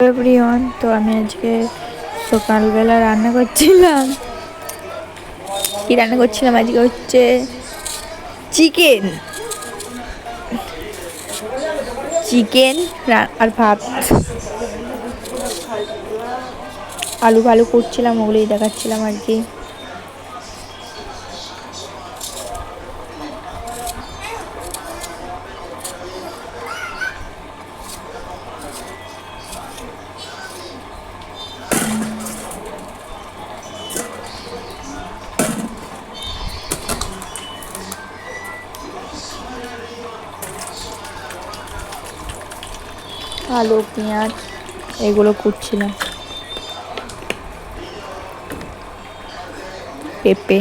Everyone তো আমি আজকে সকালবেলা রান্না করছিলাম। কি রান্না করছিলাম? আজকে হচ্ছে চিকেন। চিকেন আর ভাত। আলু ভালো করছিলাম, ওগুলোই দেখাচ্ছিলাম আর কি। আলু পেঁয়াজ এগুলো কুটছিলাম। পেঁপে।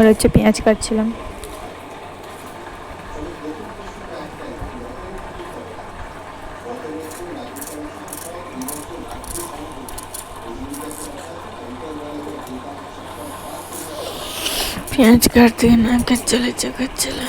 এবার হচ্ছে পেঁয়াজ কাটছিলাম। পেঁয়াজ কাটতে না চলে চলে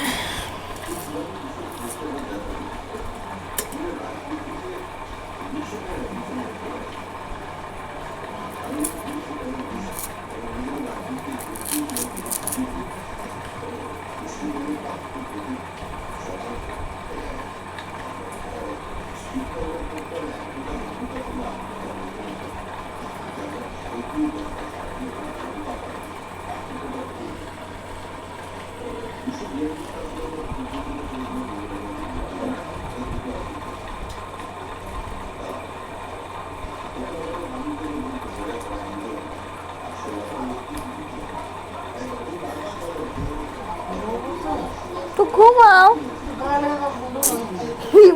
তো ঘুমাও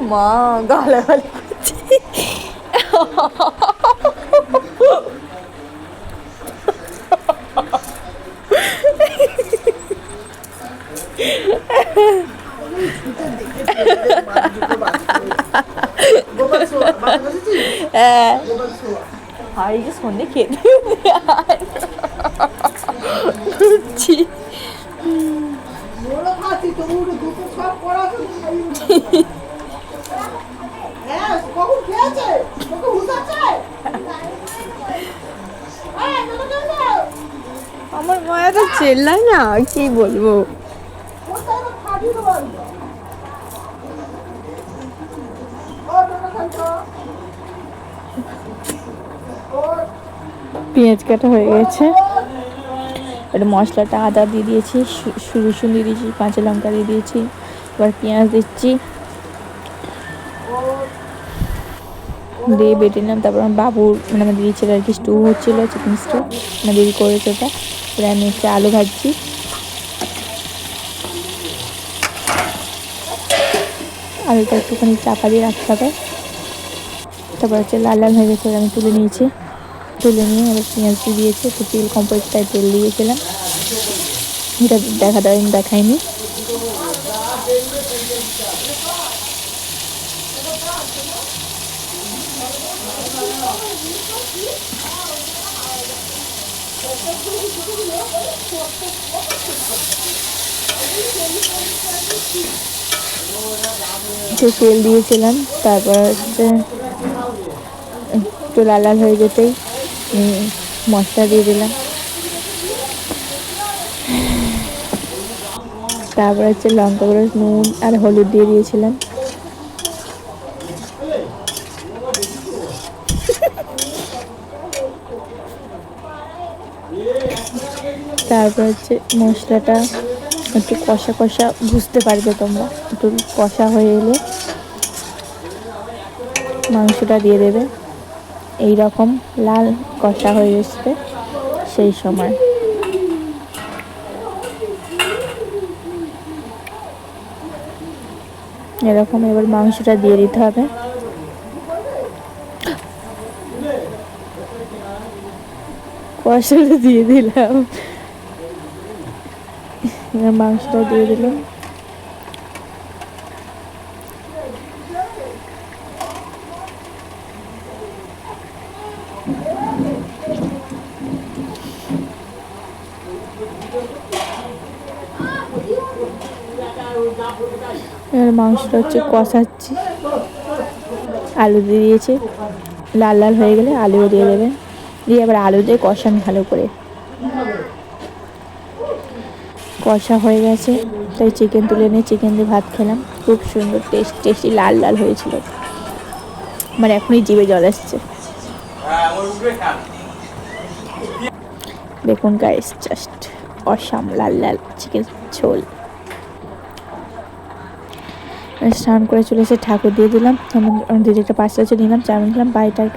মা গালাগালি করছে আর এই যে সন্ধে খেতে ঘুরছি আমার মায়া তো চেল্লাই না কি বলব? পেঁয়াজ কাটা হয়ে গেছে। এটা মশলাটা আদা দিয়ে দিয়েছি রসুন দিয়ে দিয়েছি, কাঁচা লঙ্কা দিয়ে দিয়েছি, এবার পেঁয়াজ দিচ্ছি। দিয়ে বেটে নিলাম, তারপর আমার বাবুর মানে আমার দিদি ছেলে আর কি স্টু হচ্ছিল চিকেন স্টু আমার দিদি করেছে ওটা। এবার আমি হচ্ছে আলু ভাজছি। আলুটা একটুখানি চাপা দিয়ে রাখতে হবে। তারপর হচ্ছে লাল লাল হয়ে গেছে, আমি তুলে নিয়েছি। তুলে নিয়ে এবার পেঁয়াজ দিয়ে দিয়েছি, একটু তেল কম্পোস্টায় তেল দিয়েছিলাম। এটা দেখা দেয়, আমি দেখাইনি। একটু তেল দিয়েছিলাম, তারপর হচ্ছে একটু লাল লাল হয়ে যেতেই মশলা দিয়ে দিলাম। তারপর হচ্ছে লঙ্কা গুঁড়ো, নুন আর হলুদ দিয়ে দিয়েছিলাম। তারপর হচ্ছে মশলাটা একটু কষা কষা বুঝতে পারবে তোমরা। একটু কষা হয়ে এলে মাংসটা দিয়ে দেবে। এই রকম লাল কষা হয়ে আসবে সেই সময়। এরকম এবার মাংসটা দিয়ে দিতে হবে। কষাটা দিয়ে দিলাম। এবার মাংসটা দিয়ে দিলাম। মাংসটা হচ্ছে কষাচ্ছি। আলু দিয়ে দিয়েছে। লাল লাল হয়ে গেলে আলুও দিয়ে দেবে। দিয়ে এবার আলু দিয়ে কষান ভালো করে। কষা হয়ে গেছে। তাই চিকেন তুলে নিয়ে চিকেন দিয়ে ভাত খেলাম। খুব সুন্দর টেস্ট টেস্টি লাল লাল হয়েছিল। মানে এখনই জিভে জল আসছে। দেখুন গাইস জাস্ট অসাম লাল লাল চিকেন ঝোল। স্নান করে চলে এসে ঠাকুর দিয়ে দিলাম। দিদিটা আছে নিলাম চাউমিন খেলাম বাড়িটার